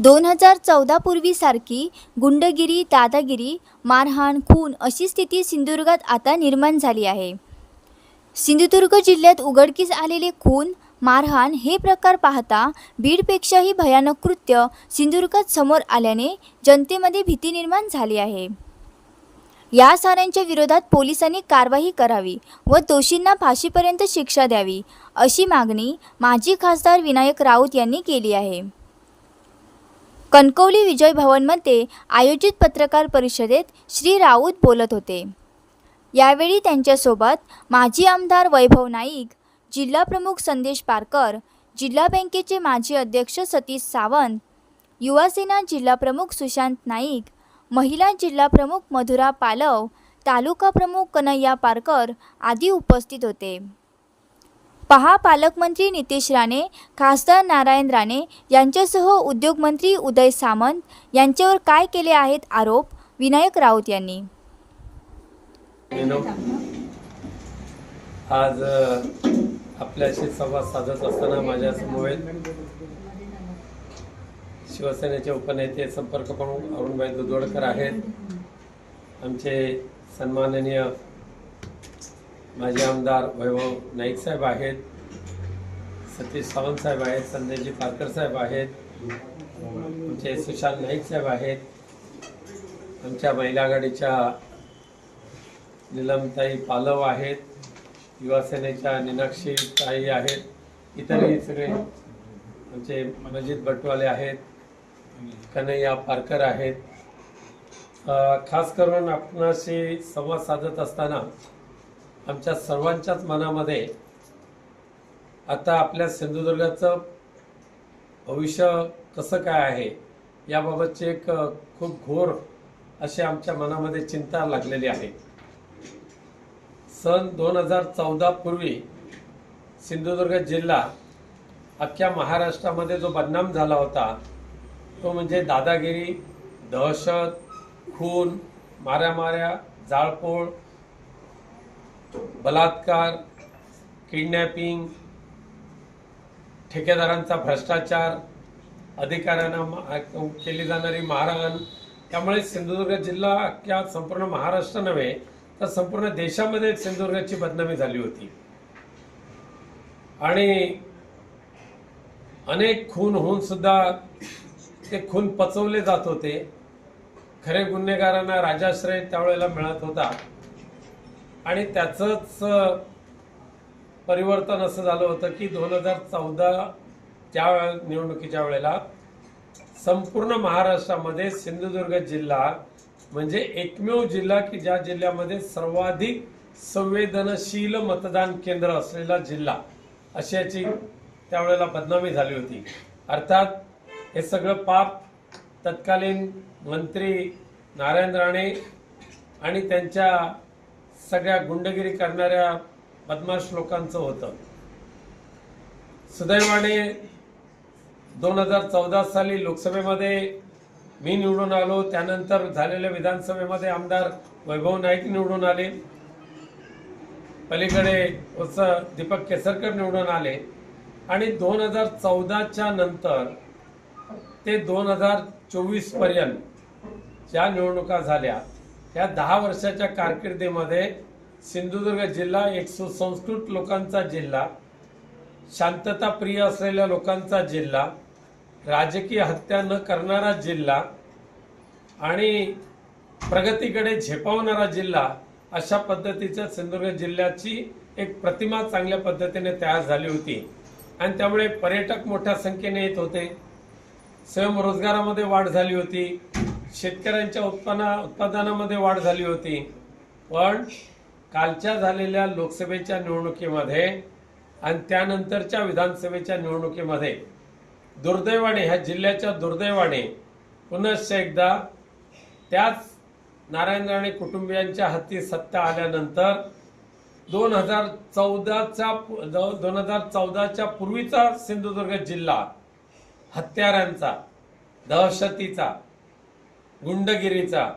दोन हजार चौदापूर्वीसारखी गुंडगिरी दादागिरी मारहाण खून अशी स्थिती सिंधुदुर्गात आता निर्माण झाली आहे. सिंधुदुर्ग जिल्ह्यात उघडकीस आलेले खून मारहाण हे प्रकार पाहता बीडपेक्षाही भयानक कृत्य सिंधुदुर्गात समोर आल्याने जनतेमध्ये भीती निर्माण झाली आहे. या साऱ्यांच्या विरोधात पोलिसांनी कारवाई करावी व दोषींना फाशीपर्यंत शिक्षा द्यावी अशी मागणी माजी खासदार विनायक राऊत यांनी केली आहे. कणकवली विजय भवनमध्ये आयोजित पत्रकार परिषदेत श्री राऊत बोलत होते. यावेळी त्यांच्यासोबत माजी आमदार वैभव नाईक जिल्हाप्रमुख संदेश पारकर जिल्हा बँकेचे माजी अध्यक्ष सतीश सावंत युवासेना जिल्हाप्रमुख सुशांत नाईक महिला जिल्हाप्रमुख मधुरा पालव तालुका प्रमुख कन्हैया पारकर आदी उपस्थित होते. पहा पालकमंत्री नितेश राणे खासदार नारायण राणे यांच्यासह उद्योगमंत्री उदय सामंत यांच्यावर काय केले आहेत आरोप? विनायक राऊत यांनी. आज आपल्याशी संवाद साधत असताना माझ्यासमोर शिवसेनेचे उपनेते संपर्क प्रमुख अरुणभाई दुधोडकर आहेत. आमचे सन्माननीय माझे आमदार वैभव नाईक साहेब आहेत सतीश सावंत साहेब आहेत संजयजी पारकर साहेब आहेत आमचे सुशांत नाईक साहेब आहेत आमच्या महिला आघाडीच्या निलमताई पालव आहेत युवासेनेच्या निनाक्षी ताई आहेत इतरही सगळे आमचे मनजित बटवाले आहेत कन्हैया पारकर आहेत. खास करून आपणाशी संवाद साधत असताना आमच्या सर्वांच्याच मनामध्ये आता आपल्या सिंधुदुर्गाचं भविष्य कसं काय आहे याबाबतची एक खूप घोर अशी आमच्या मनामध्ये चिंता लागलेली आहे. सन दोन हजार चौदा पूर्वी सिंधुदुर्ग जिल्हा अख्ख्या महाराष्ट्रामध्ये जो बदनाम झाला होता तो म्हणजे दादागिरी दहशत खून माऱ्यामाऱ्या जाळपोळ बलात्कार किडनॅपिंग ठेकेदारांचा भ्रष्टाचार अधिकाऱ्यांना केली जाणारी मारहाण. त्यामुळे सिंधुदुर्ग जिल्हा अख्ख्या संपूर्ण महाराष्ट्र नव्हे तर संपूर्ण देशामध्ये सिंधुदुर्गाची बदनामी झाली होती. आणि अनेक खून होऊन सुद्धा ते खून पचवले जात होते. खरे गुन्हेगारांना राजाश्रय त्यावेळेला मिळत होता. आणि त्याचंच परिवर्तन असं झालं होतं की दोन हजार चौदा त्या निवडणुकीच्या वेळेला संपूर्ण महाराष्ट्रामध्ये सिंधुदुर्ग जिल्हा म्हणजे एकमेव जिल्हा की ज्या जिल्ह्यामध्ये सर्वाधिक संवेदनशील मतदान केंद्र असलेला जिल्हा अशी याची त्यावेळेला बदनामी झाली होती. अर्थात हे सगळं पाप तत्कालीन मंत्री नारायण राणे आणि त्यांच्या सगळ्या गुंडगिरी करणाऱ्या बदमाश लोकांचं होतं. सुदैवाने दोन हजार चौदा साली लोकसभेमध्ये मी निवडून आलो त्यानंतर झालेल्या विधानसभेमध्ये आमदार वैभव नाईक निवडून आले. पलीकडे उस दीपक केसरकर निवडून आले. आणि दोन हजार चौदाच्या नंतर ते दोन हजार चोवीसपर्यंत ज्या निवडणुका झाल्या या दहा वर्षाच्या कारकिर्दीमध्ये सिंधुदुर्ग जिल्हा एक सुसंस्कृत लोकांचा जिल्हा शांतता प्रिय असलेल्या लोकांचा जिल्हा राजकीय हत्या न करणारा जिल्हा आणि प्रगतीकडे झेपावणारा जिल्हा अशा पद्धतीच्या सिंधुदुर्ग जिल्ह्याची एक प्रतिमा चांगल्या पद्धतीने तयार झाली होती. आणि त्यामुळे पर्यटक मोठ्या संख्येने येत होते. स्वयंरोजगारामध्ये वाढ झाली होती. शेतकऱ्यांच्या उत्पन्ना उत्पादनामध्ये वाढ झाली होती. पण कालच्या झालेल्या लोकसभेच्या निवडणुकीमध्ये आणि त्यानंतरच्या विधानसभेच्या निवडणुकीमध्ये दुर्दैवाने ह्या जिल्ह्याच्या दुर्दैवाने पुनश्च एकदा त्याच नारायण राणे कुटुंबियांच्या हाती सत्ता आल्यानंतर दोन हजार चौदाचा दोन हजार चौदाच्या पूर्वीचा सिंधुदुर्ग जिल्हा हत्यारांचा दहशतीचा गुंडगिरीचा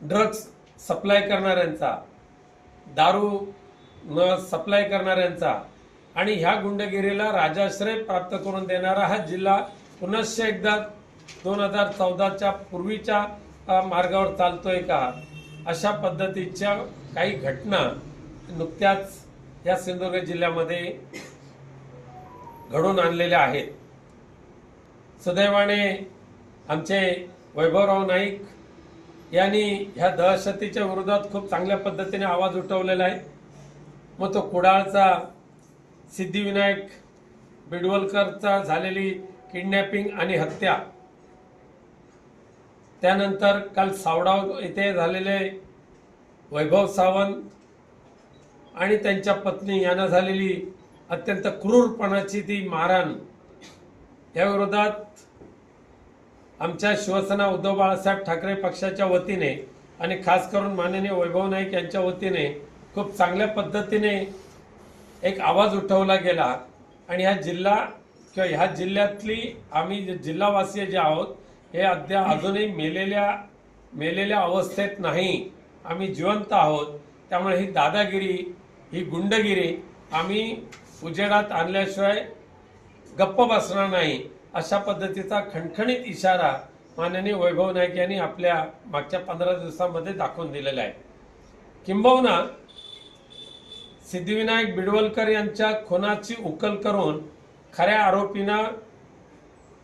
ड्रग्स सप्लाय करणाऱ्यांचा दारू न सप्लाय करणाऱ्यांचा आणि ह्या गुंडगिरीला राजाश्रय प्राप्त करून देणारा हा जिल्हा पुनश्च एकदा दोन हजार चौदाच्या पूर्वीच्या मार्गावर चालतोय का? अशा पद्धतीच्या काही घटना नुकत्याच या सिंधुदुर्ग जिल्ह्यामध्ये घडून आणलेल्या आहेत. सुदैवाने आमचे वैभवराव नाईक यांनी ह्या दहशतीच्या विरोधात खूप चांगल्या पद्धतीने आवाज उठवलेला आहे. मग तो कुडाळचा सिद्धिविनायक बिडवलकरचा झालेली किडनॅपिंग आणि हत्या. त्यानंतर काल सावडाव येथे झालेले वैभव सावंत आणि त्यांच्या पत्नी यांना झालेली अत्यंत क्रूरपणाची ती मारहाण. या विरोधात आमच्या शिवसेना उद्धव बाळासाहेब ठाकरे पक्षाच्या वतीने आणि खास करून माननीय वैभव नाईक यांच्या वतीने खूप चांगल्या पद्धतीने एक आवाज उठवला गेला. आणि ह्या जिल्हा किंवा ह्या जिल्ह्यातली आम्ही जे जिल्हावासीय जे आहोत हे अद्याप अजूनही मेलेल्या मेलेल्या अवस्थेत नाही. आम्ही जिवंत आहोत. त्यामुळे ही दादागिरी ही गुंडगिरी आम्ही उजेडात आणल्याशिवाय गप्प बसणार नाही. अशा पद्धतीचा खणखणीत इशारा माननीय वैभव नाईक यांनी आपल्या मागच्या पंधरा दिवसामध्ये दाखवून दिलेला आहे. किंबहुना सिद्धिविनायक बिडवलकर यांच्या खुनाची उकल करून खऱ्या आरोपींना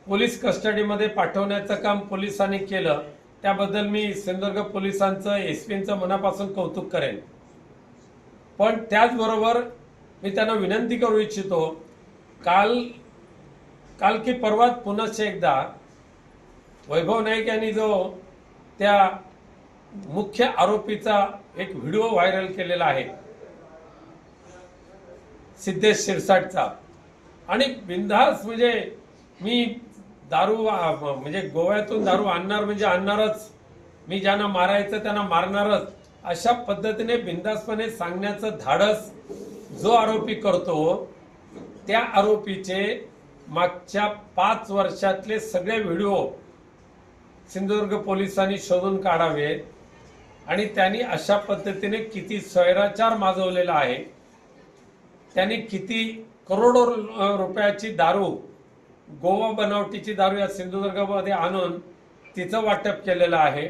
पोलीस कस्टडीमध्ये पाठवण्याचं काम पोलिसांनी केलं त्याबद्दल मी सिंधुदुर्ग पोलिसांचं एस पींचं मनापासून कौतुक करेन. पण त्याचबरोबर मी त्यांना विनंती करू इच्छितो काल काल की परवात पुनश्च एकदा वैभव नाईक यांनी जो त्या मुख्य आरोपीचा एक व्हिडिओ व्हायरल केलेला आहे सिद्धेश शिरसाटचा. आणि बिंदास म्हणजे मी दारू म्हणजे गोव्यातून दारू आणणार म्हणजे आणणारच. मी ज्यांना मारायचं त्यांना मारणारच. अशा पद्धतीने बिंदासपणे सांगण्याचं धाडस जो आरोपी करतो त्या आरोपीचे मागच्या पाच वर्षातले सगळे व्हिडिओ सिंधुदुर्ग पोलिसांनी शोधून काढावे आणि त्यांनी अशा पद्धतीने किती स्वैराचार माजवलेला आहे. त्यांनी किती करोडो रुपयाची दारू गोवा बनावटीची दारू या सिंधुदुर्गामध्ये आणून तिचं वाटप केलेलं आहे.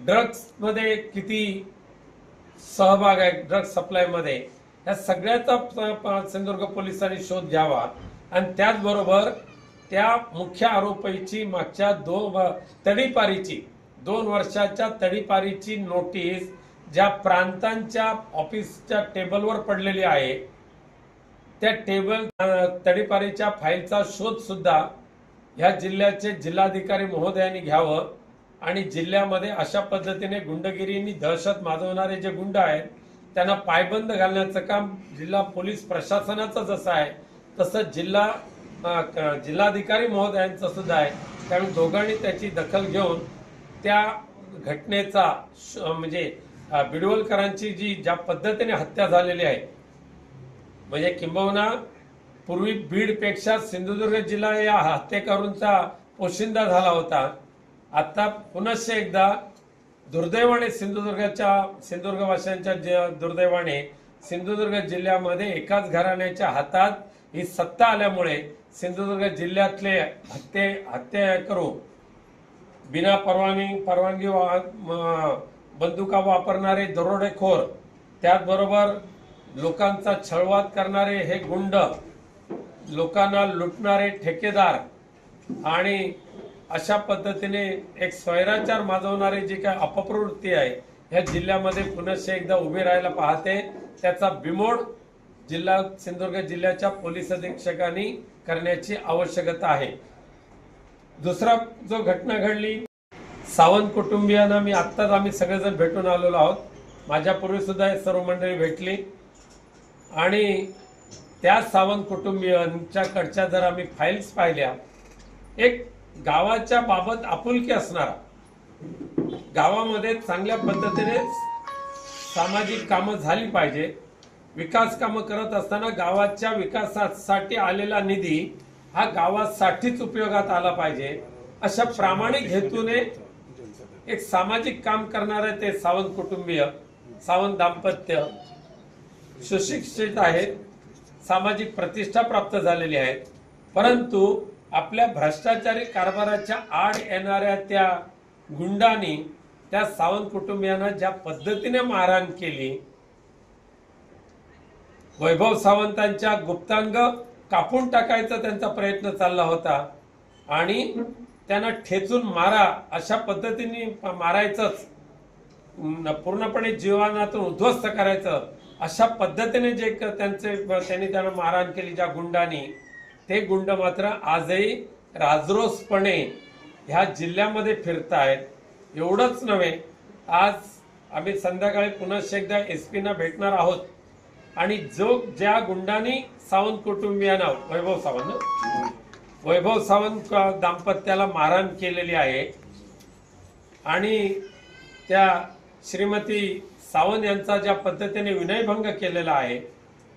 ड्रग्समध्ये किती सहभाग आहे ड्रग्स सप्लायमध्ये या सगळ्याचा प- प- सिंधुदुर्ग पोलिसांनी शोध घ्यावा. आणि त्याचबरोबर त्या मुख्य आरोपीची मागच्या दो तडीपारीची दोन वर्षाच्या तडीपारीची नोटीस ज्या प्रांतांच्या ऑफिसच्या टेबलवर पडलेली आहे त्या टेबल तडीपारीच्या फाईलचा शोध सुद्धा ह्या जिल्ह्याचे जिल्हाधिकारी महोदयांनी घ्यावं आणि जिल्ह्यामध्ये अशा पद्धतीने गुंडगिरीनी दहशत माजवणारे जे गुंड आहेत त्यांना पायबंद घालण्याचं काम जिल्हा पोलीस प्रशासनाचं जसं आहे. तसं जिल्हा जिल्हाधिकारी महोदयांचं सुद्धा आहे. त्यामुळे दोघांनी त्याची दखल घेऊन त्या घटनेचा म्हणजे बिडवलकरांची जी ज्या पद्धतीने हत्या झालेली आहे म्हणजे किंबहुना पूर्वी बीडपेक्षा सिंधुदुर्ग जिल्हा या हत्येकरूंचा पोशिंदा झाला होता. आता पुनश्च एकदा दुर्दैवाने सिंधुदुर्गाच्या सिंधुदुर्गवासियांच्या जे- दुर्दैवाने सिंधुदुर्ग जिल्ह्यामध्ये एकाच घराण्याच्या हातात ही सत्ता आल्यामुळे सिंधुदुर्ग जिल्ह्यातले हत्ये हत्या बिना परवानगी परवानगी वा- बंदुका वापरणारे दरोडेखोर त्याचबरोबर लोकांचा छळवाद करणारे हे गुंड लोकांना लुटणारे ठेकेदार आणि अशा पद्धतीने एक स्वैराचार माजवणारी जी काय अपप्रवृत्ती आहे ह्या जिल्ह्यामध्ये पुनश्च एकदा उभी राहायला पाहते. त्याचा बिमोड जिल्हा सिंधुदुर्ग जिल्ह्याच्या पोलीस अधीक्षकांनी करण्याची आवश्यकता आहे. दुसरा जो घटना घडली सावंत कुटुंबियांना मी आत्ताच आम्ही सगळेजण भेटून आलेलो आहोत. माझ्यापूर्वी सुद्धा हे सर्व मंडळी भेटली. आणि त्या सावंत कुटुंबियांच्याकडच्या जर आम्ही फाईल्स पाहिल्या एक गावाच्या बाबत आपुलकी असणारा गावामध्ये चांगल्या पद्धतीने सामाजिक कामं झाली पाहिजे. विकास कामं करत असताना गावाच्या विकासासाठी आलेला निधी हा गावासाठीच उपयोगात आला पाहिजे. अशा प्रामाणिक हेतूने एक सामाजिक काम करणारे ते सावंत कुटुंबीय सावंत दाम्पत्य सुशिक्षित आहेत सामाजिक प्रतिष्ठा प्राप्त झालेली आहे. परंतु आपल्या भ्रष्टाचारी कारभाराच्या आड येणाऱ्या त्या गुंडांनी त्या सावंत कुटुंबियांना ज्या पद्धतीने मारहाण केली वैभव सावंतांच्या गुप्तांग कापून टाकायचा त्यांचा प्रयत्न चालला होता. आणि त्यांना ठेचून मारा अशा पद्धतीने मारायचंच. न- पूर्णपणे जीवनातून उद्ध्वस्त करायचं. अशा पद्धतीने जे क- त्यांचे त्यांनी त्यांना मारहाण केली ज्या गुंडांनी. ते गुंड मात्र आजही राजरोसपणे ह्या जिल्ह्यामध्ये फिरतायत. एवढंच नव्हे आज आम्ही संध्याकाळी पुन्हा एकदा एस पीना भेटणार आहोत. आणि जो ज्या गुंडांनी सावंत कुटुंबियांना वैभव सावंत वैभव सावंत दाम्पत्याला मारहाण केलेली आहे. आणि त्या श्रीमती सावंत यांचा ज्या पद्धतीने विनयभंग केलेला आहे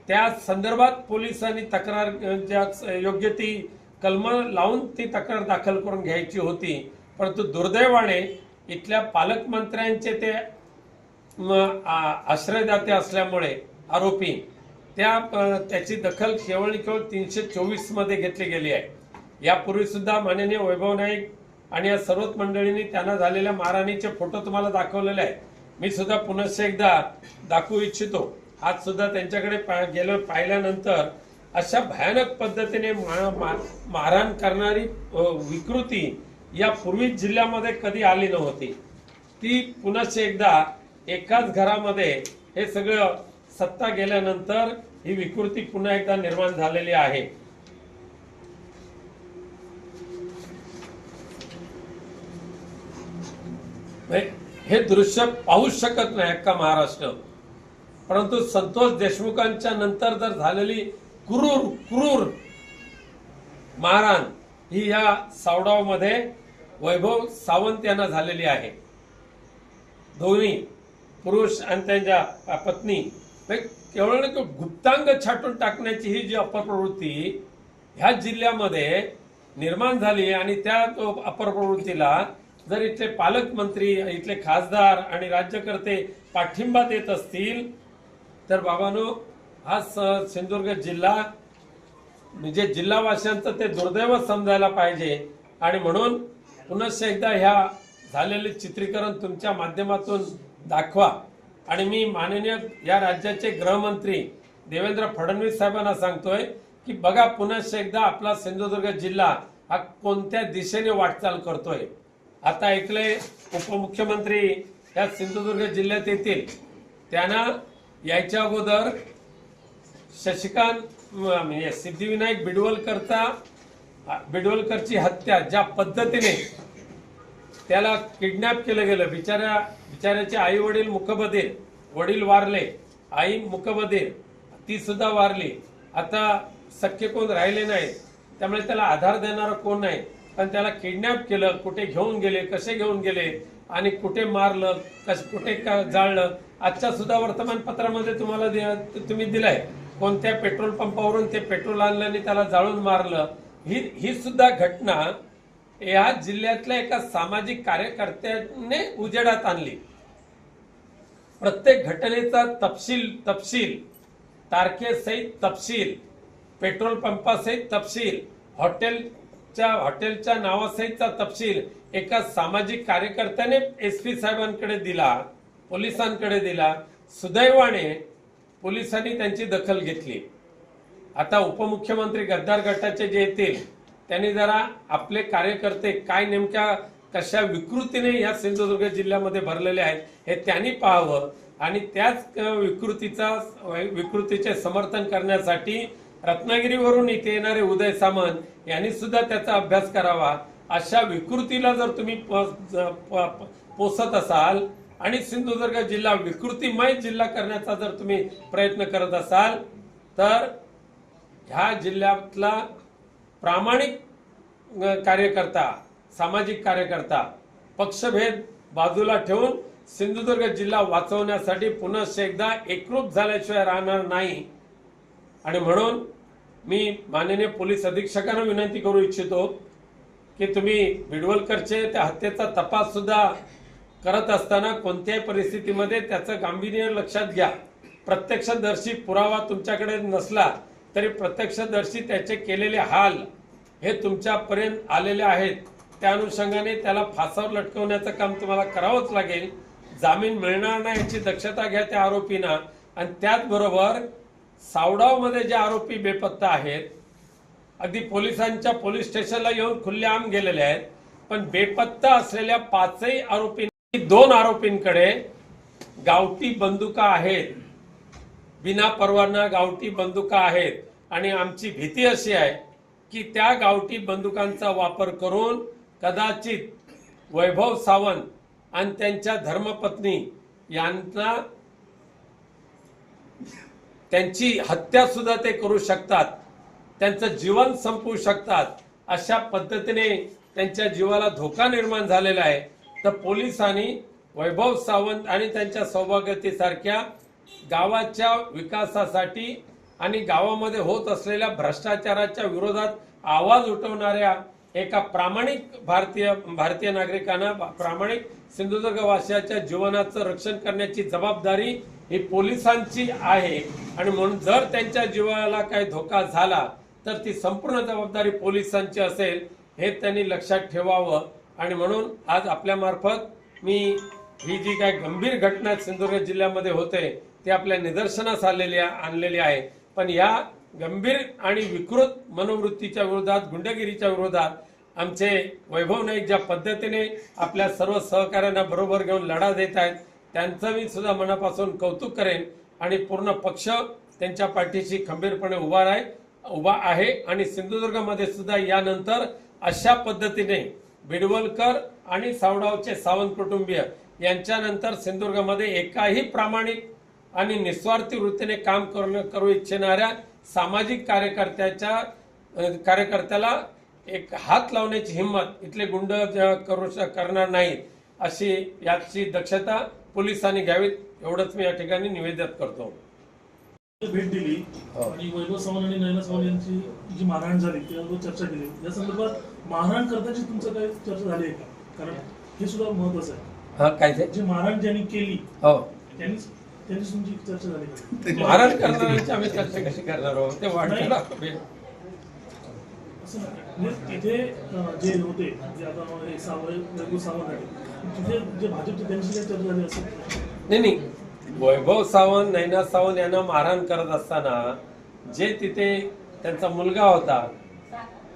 त्या संदर्भात पोलिसांनी तक्रार ज्या योग्य ती कलम लावून ती तक्रार दाखल करून घ्यायची होती. परंतु दुर्दैवाने इथल्या पालकमंत्र्यांचे ते आ- आश्रयदाते असल्यामुळे आरोपी. त्या त्याची दखल केवळ केवळ तीनशे चोवीसमध्ये घेतली गेली आहे. यापूर्वीसुद्धा माननीय वैभव नाईक आणि या सर्वच मंडळींनी त्यांना झालेल्या मारहाणीचे फोटो तुम्हाला दाखवलेले आहेत. मी सुद्धा पुनश्च एकदा दाखवू इच्छितो. आज सुद्धा त्यांच्याकडे पा- गेलो पाहिल्यानंतर अशा भयानक पद्धतीने मारहाण करणारी विकृती या पूर्वी जिल्ह्यामध्ये कधी आली नव्हती. ती पुनश्च एकदा एकाच घरामध्ये हे सगळं सत्ता गेल्यानंतर ही विकृती पुन्हा एकदा निर्माण झालेली आहे. हे- दृश्य पाहूच शकत नाही अख्खा महाराष्ट्र. परंतु संतोष देशमुखांच्या नंतर जर झालेली क्रूर क्रूर मारहाण ही या सावडावमध्ये वैभव सावंत यांना झालेली आहे. दोन्ही पुरुष आणि त्यांच्या पत्नी केवळ ना का गुप्तांग छाटून टाकण्याची ही जी अपप्रवृत्ती ह्या जिल्ह्यामध्ये निर्माण झाली आणि त्या अपप्रवृत्तीला जर इथले पालकमंत्री इथले खासदार आणि राज्यकर्ते पाठिंबा देत असतील तर बाबानो हा स- सिंधुदुर्ग जिल्हा म्हणजे जिल्हावासियांचं ते दुर्दैव समजायला पाहिजे. आणि म्हणून पुनश्च एकदा ह्या झालेले चित्रीकरण तुमच्या माध्यमातून दाखवा. आणि मी माननीय या राज्याचे गृहमंत्री देवेंद्र फडणवीस साहेबांना सांगतोय की बघा पुन्हा एकदा आपला सिंधुदुर्ग जिल्हा हा कोणत्या दिशेने वाटचाल करतोय. आता ऐकलंय उपमुख्यमंत्री या सिंधुदुर्ग जिल्ह्यात येतील. त्यांना यायच्या अगोदर शशिकांत म्हणजे सिद्धिविनायक बिडवलकरचा बिडवलकरची हत्या ज्या पद्धतीने त्याला किडनॅप केलं गेलं. बिचाऱ्या बिचाऱ्याचे आई वडील मुखबधीर वडील वारले आई मुखबधीर ती सुद्धा वारली. आता सख्य कोण राहिले नाही त्यामुळे त्याला आधार देणारा कोण नाही. पण त्याला किडनॅप केलं कुठे घेऊन गेले कसे घेऊन गेले आणि कुठे मारलं कस कुठे का जाळलं आजच्या सुद्धा वर्तमानपत्रामध्ये तुम्हाला दि- तुम्ही दिलाय. कोणत्या पेट्रोल पंपावरून ते पेट्रोल आणलं आणि त्याला जाळून मारलं. ही ही सुद्धा घटना या जिल्ह्यातल्या एका सामाजिक कार्यकर्त्याने उजेडात आणली. प्रत्येक घटनेचा तपशील तपशील तारखेसहित तपशील पेट्रोल पंपासहित तपशील हॉटेलच्या हॉटेलच्या नावासहितचा तपशील एका सामाजिक कार्यकर्त्याने एस पी साहेबांकडे दिला पोलिसांकडे दिला. सुदैवाने पोलिसांनी त्यांची दखल घेतली. आता उपमुख्यमंत्री गद्दार गटाचे जे येतील त्यांनी जरा आपले कार्यकर्ते काय नेमक्या कशा विकृतीने या सिंधुदुर्ग जिल्ह्यामध्ये भरलेले आहेत हे त्यांनी पाहावं आणि त्याच विकृतीचा विकृतीचे समर्थन करण्यासाठी रत्नागिरीवरून इथे येणारे उदय सामंत यांनी सुद्धा त्याचा अभ्यास करावा. अशा विकृतीला जर तुम्ही प- प- पोसत असाल आणि सिंधुदुर्ग जिल्हा विकृतीमय जिल्हा करण्याचा जर तुम्ही प्रयत्न करत असाल तर ह्या जिल्ह्यातला प्रामाणिक कार्यकर्ता सामाजिक कार्यकर्ता पक्षभेद बाजूला ठेवून सिंधुदुर्ग जिल्हा वाचवण्यासाठी पुनश्च एकदा एकरूप झाल्याशिवाय राहणार नाही. आणि म्हणून मी माननीय पोलीस अधीक्षकांना विनंती करू इच्छितो की तुम्ही बिडवलकरचे त्या हत्येचा तपास सुद्धा करत असताना कोणत्याही परिस्थितीमध्ये त्याचं गांभीर्य लक्षात घ्या. प्रत्यक्षदर्शी पुरावा तुमच्याकडे नसला तरी प्रत्यक्षदर्शी त्याचे केलेले हाल हे तुमच्यापर्यंत आलेले आहेत. त्या अनुषंगाने त्याला फासावर लटकवण्याचं काम तुम्हाला करावंच लागेल. जामीन मिळणार नाही याची दक्षता घ्या त्या आरोपींना. आणि त्याचबरोबर सावडावमध्ये जे आरोपी बेपत्ता आहेत अगदी पोलिसांच्या पोलीस स्टेशनला येऊन खुल्लेआम गेलेले आहेत. पण बेपत्ता असलेल्या पाचही आरोपी दोन आरोपींकडे गावठी बंदुका आहेत. बिना परवाना गावठी बंदुका आहेत. आणि आमची भीती अशी आहे की त्या गावठी बंदुकांचा वापर करून कदाचित वैभव सावंत आणि त्यांच्या धर्मपत्नी यांना त्यांची हत्या सुद्धा ते करू शकतात. त्यांचं जीवन संपवू शकतात. अशा पद्धतीने त्यांच्या जीवाला धोका निर्माण झालेला आहे. तर पोलिसांनी वैभव सावंत आणि त्यांच्या सौभाग्यतेसारख्या गावाच्या विकासासाठी आणि गावामध्ये होत असलेल्या भ्रष्टाचाराच्या विरोधात आवाज उठवणाऱ्या एका प्रामाणिक भारतीय भारतीय नागरिकांना प्रामाणिक सिंधुदुर्ग वासियाच्या जीवनाचं रक्षण करण्याची जबाबदारी ही पोलिसांची आहे. आणि म्हणून जर त्यांच्या जीवाला काही धोका झाला तर ती संपूर्ण जबाबदारी पोलिसांची असेल हे त्यांनी लक्षात ठेवावं. आणि म्हणून आज आपल्या मार्फत मी ही जी काय गंभीर घटना सिंधुदुर्ग जिल्ह्यामध्ये होते ते आपल्या निदर्शनास आलेली आणलेले आहे. पण या गंभीर आणि विकृत मनोवृत्तीच्या विरोधात गुंडगिरीच्या विरोधात आमचे वैभव नाईक ज्या पद्धतीने आपल्या सर्व सहकाऱ्यांना बरोबर घेऊन लढा देत आहेत त्यांचं मी सुद्धा मनापासून कौतुक करेन आणि पूर्ण पक्ष त्यांच्या पाठीशी खंबीरपणे उभा आहे उभा आहे आणि सिंधुदुर्गमध्ये सुद्धा यानंतर अशा पद्धतीने बिडवलकर आणि सावडावचे सावंत कुटुंबीय यांच्यानंतर सिंधुदुर्गमध्ये एकाही प्रामाणिक आणि निस्वार्थी वृत्तीने काम करून करू इच्छिणाऱ्या सामाजिक कार्यकर्त्याच्या कार्यकर्त्याला एक हात लावण्याची हिंमत इथले गुंड करू करणार नाहीत अशी याची दक्षता पोलिसांनी घ्यावीत एवढंच मी या ठिकाणी निवेदन करतो. भेट दिली हो. आणि वैभव चव्हाण आणि नयना चव्हाण यांची जी मारहाण झाली त्यावर चर्चा केली. या संदर्भात मारहाण करताची तुमचं काय चर्चा झाली आहे का? कारण हे सुद्धा महत्वाचं आहे. हा काय ते? जी मारहाण ज्यांनी केली हो. त्यांनीच त्यांची तुमची चर्चा झाली का महाराज करणाऱ्यांची आम्ही चर्चा कशी करणार आहोत? ते असं नाही. म्हणजे तिथे अं, जे होते जे आता हे सावंत वैभव सावंत आहे तिथे जे भाजपचे त्यांची काय चर्चा झाली असं नाही नाही. वैभव सावंत नैना सावंत यांना मारहाण करत असताना जे तिथे त्यांचा मुलगा होता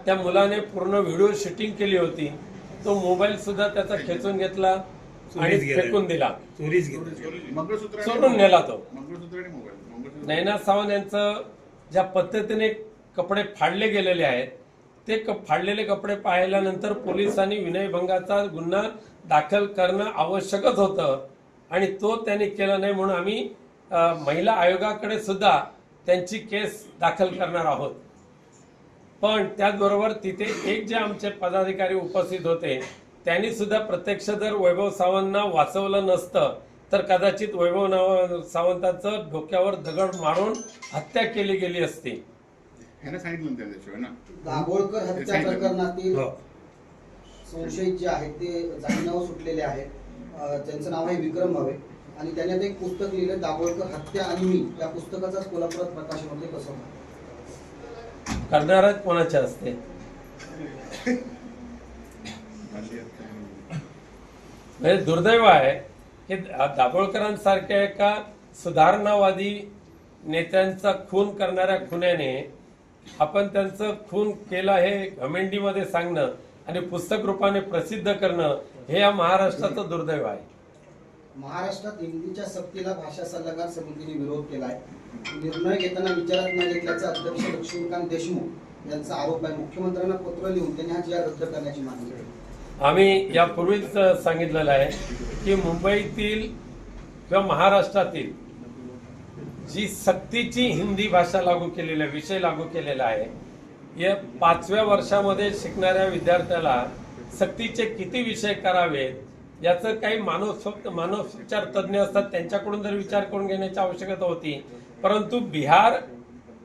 त्या मुलाने पूर्ण व्हिडिओ शूटिंग केली होती. तो मोबाईल सुद्धा त्याचा खेचून घेतला. आणि गेला. फेकून दिला चोरीच गेली मंगळसूत्र आणि चोरून मोबाईल. नेला तो. मंगळसूत्र आणि मोबाईल मंगळसूत्र नैना सावंत यांचं ज्या पद्धतीने कपडे फाडले गेलेले आहेत ते क- फाडलेले कपडे पाहिल्यानंतर पोलिसांनी विनयभंगाचा गुन्हा दाखल करणं आवश्यकच होतं आणि तो त्यांनी केला नाही म्हणून आम्ही अ, महिला आयोगाकडे सुद्धा त्यांची केस दाखल करणार आहोत पण त्याचबरोबर तिथे एक जे आमचे पदाधिकारी उपस्थित होते त्यांनी सुद्धा प्रत्यक्ष जर वैभव सावंतना वाचवलं नसतं तर कदाचित वैभव नाव सावंताचं डोक्यावर दगड मारून हत्या केली गेली असती. सांगितलं ना ना. दाभोळकर हत्या. प्रकरणातील हो. संशयित जे आहेत ते जामिनावर सुटलेले आहेत. त्यांचं नाव आहे विक्रम भावे आणि त्यांनी आता एक पुस्तक लिहिलं दाभोळकर हत्या आणि मी. या पुस्तकाचाच कोल्हापुरात प्रकाशन होते कसं करणारच कोणाच्या असते? म्हणजे दुर्दैव आहे हे दाभोळकरांसारख्या एका सुधारणावादी नेत्यांचा खून करणाऱ्या खुन्याने आपण त्यांचं खून केलं हे घमेंडीमध्ये सांगणं आणि पुस्तक रूपाने प्रसिद्ध करणं हे या महाराष्ट्राचं दुर्दैव आहे. महाराष्ट्रात हिंदीच्या सक्तीला भाषा सल्लागार समितीने विरोध केला आहे निर्णय घेताना विचारात न घेतल्याचा अध्यक्ष लक्ष्मीकांत देशमुख यांचा आरोप आहे. मुख्यमंत्र्यांना पत्र लिहून त्यांनी हा जिल्हा रद्द करण्याची मागणी केली. आम्ही यापूर्वीच सांगितलेलं आहे की मुंबईतील किंवा महाराष्ट्रातील जी सक्तीची हिंदी भाषा लागू केलेली आहे विषय लागू केलेला आहे या पाचव्या वर्षामध्ये शिकणाऱ्या विद्यार्थ्याला सक्तीचे किती विषय करावेत याचं काही मानव मानवोपचार तज्ज्ञ असतात त्यांच्याकडून जर विचार करून घेण्याची आवश्यकता होती. परंतु बिहार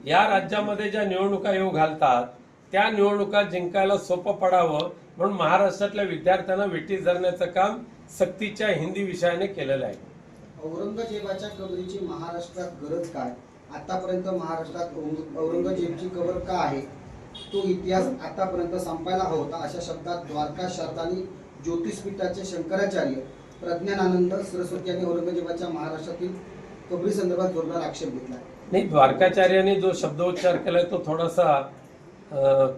या राज्यामध्ये ज्या निवडणुका येऊ घालतात त्या निवडणुका जिंकायला सोपं पडावं म्हणून महाराष्ट्रातल्या विद्यार्थ्यांना वेठी धरण्याचं काम सक्तीच्या हिंदी विषयाने केलेलं आहे. औरंगजेबाच्या कबरीची महाराष्ट्रात गरज काय? आतापर्यंत महाराष्ट्रात औरंग- औरंगजेबची कबर का आहे? तो इतिहास आतापर्यंत संपायला हवा होता अशा शब्दात द्वारका शारदानी ज्योतिषपीठाचे शंकराचार्य प्रज्ञानानंद सरस्वती यांनी औरंगजेबाच्या महाराष्ट्रातील कबरी संदर्भात जोरदार आक्षेप घेतला. नाही द्वारकाचार्यांनी जो शब्दोच्चार केलाय तो थोडासा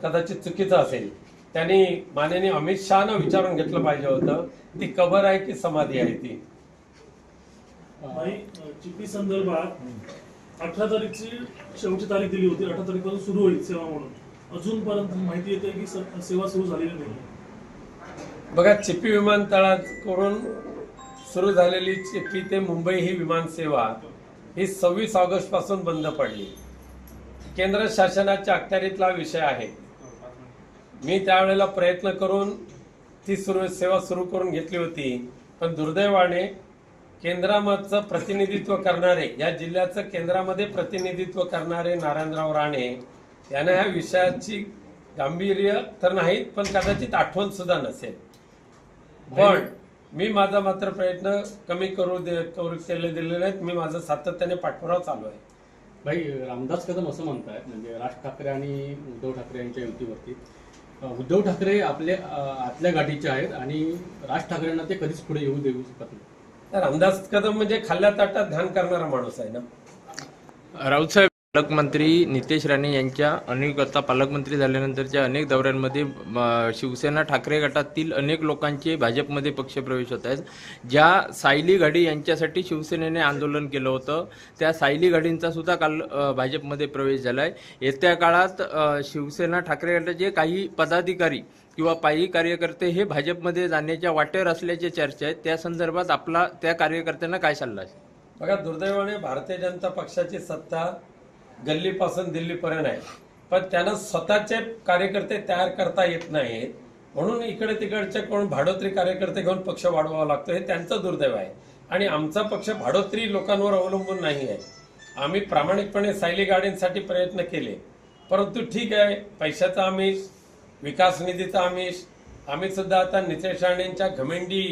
कदाचित चुकीचा असेल. त्यांनी माननीय अमित शहानं विचारून घेतलं पाहिजे होतं ती कबर आहे की समाधी आहे ती? चिपी संदर्भात अठरा तारीखची शेवटची तारीख दिली होती. अठरा तारीखपासून सुरू होईल सेवा म्हणून. अजूनपर्यंत माहिती येते की सेवा सुरू झालेली नाही. बघा चिपी विमानतळाकडून सुरू झालेली चिपी ते मुंबई ही विमानसेवा ही सव्वीस ऑगस्टपासून बंद पडली. केंद्र शासनाच्या अखत्यारीतला विषय आहे. मी त्यावेळेला प्रयत्न करून ती सुरू सेवा सुरू करून घेतली होती. पण दुर्दैवाने केंद्रामधचं प्रतिनिधित्व करणारे या जिल्ह्याचं केंद्रामध्ये प्रतिनिधित्व करणारे नारायणराव राणे यांना ह्या विषयाची गांभीर्य तर नाहीत पण कदाचित आठवण सुद्धा नसेल. पण मी माझा मात्र प्रयत्न कमी करू दे करू केले दिलेले नाहीत. मी माझं सातत्याने पाठपुरावा चालू आहे. भाई रामदास कदम असं म्हणतायत म्हणजे राज ठाकरे आणि उद्धव ठाकरे यांच्या युतीवरती. उद्धव ठाकरे आपले अ, आतल्या गाठीचे आहेत आणि राज ठाकरेंना ते कधीच पुढे येऊ देऊ शकत नाही. तर रामदास कदम म्हणजे खाल्ल्या ताटात ध्यान करणारा माणूस आहे ना? राऊतसाहेब पालकमंत्री नितेश राणे यांच्या अनेक आता पालकमंत्री झाल्यानंतरच्या अनेक दौऱ्यांमध्ये शिवसेना ठाकरे गटातील अनेक लोकांचे भाजपमध्ये पक्षप्रवेश होत आहेत. ज्या सायली घाडी यांच्यासाठी शिवसेनेने आंदोलन केलं होतं त्या सायली घाडींचा सुद्धा काल भाजपमध्ये प्रवेश झाला आहे येत्या काळात शिवसेना ठाकरे गटाचे काही पदाधिकारी किंवा पायी कार्यकर्ते हे भाजपमध्ये जाण्याच्या वाटेवर असल्याचे चर्चा आहेत त्या संदर्भात आपला त्या कार्यकर्त्यांना काय सल्ला आहे? बघा दुर्दैवाने भारतीय जनता पक्षाची सत्ता गल्लीपासून दिल्लीपर्यंत आहे पण त्यांना स्वतःचे कार्यकर्ते तयार करता येत नाहीत. म्हणून इकडे तिकडचे कोण भाडोत्री कार्यकर्ते घेऊन पक्ष वाढवावा लागतो हे त्यांचं दुर्दैव आहे. आणि आमचा पक्ष भाडोत्री लोकांवर अवलंबून नाही आहे. आम्ही प्रामाणिकपणे सायली गाड्यांसाठी प्रयत्न केले. परंतु ठीक आहे पैशाचा आमिष विकास निधीचा आमिष आम्ही सुद्धा आता नितेश राणेंच्या घमेंडी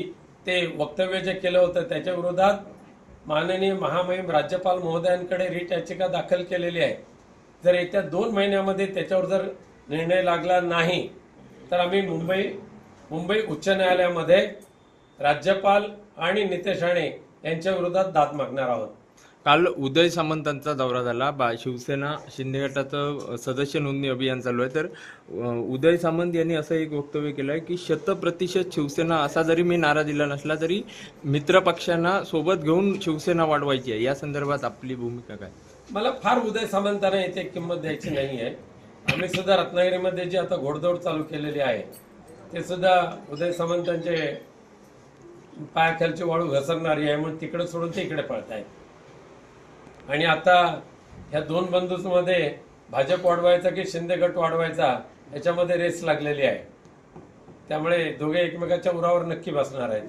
ते वक्तव्य जे केलं होतं त्याच्या विरोधात माननीय महामहिम राज्यपाल महोदयांकडे रिट याचिका दाखल केलेली आहे. जर येत्या दोन महिन्यामध्ये त्याच्यावर जर निर्णय लागला नाही तर आम्ही मुंबई मुंबई उच्च न्यायालयामध्ये राज्यपाल आणि नितेश राणे यांच्या विरोधात दाद मागणार आहोत. काल उदय सामंतांचा दौरा झाला. बा शिवसेना शिंदे गटाचं सदस्य नोंदणी अभियान चालू आहे. तर उदय सामंत यांनी असं एक वक्तव्य केलं आहे की शतप्रतिशत शिवसेना असा जरी मी नारा दिला नसला तरी मित्रपक्षांना सोबत घेऊन शिवसेना वाढवायची आहे. या संदर्भात आपली भूमिका काय? मला फार उदय सामंतांना इथे किंमत द्यायची नाही आहे. आम्ही सुद्धा रत्नागिरीमध्ये जी आता घोडदौड चालू केलेली आहे ते सुद्धा उदय सामंतांचे पायाखालची वाळू घसरणारी आहे म्हणून तिकडे सोडून ते इकडे पळत आहे आणि आता ह्या दोन बंधूंमध्ये भाजप वाढवायचा की शिंदे गट वाढवायचा याच्यामध्ये रेस लागलेली आहे. त्यामुळे दोघे एकमेकाच्या उरावर नक्की बसणार आहेत.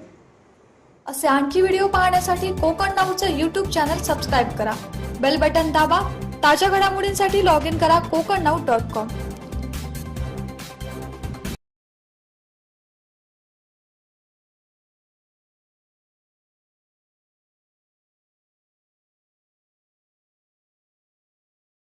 असे आणखी व्हिडिओ पाहण्यासाठी कोकण नाऊचं यूट्यूब चॅनल सबस्क्राईब करा. बेल बटन दाबा ताज्या घडामोडींसाठी लॉग इन करा कोकण नाऊ डॉट कॉम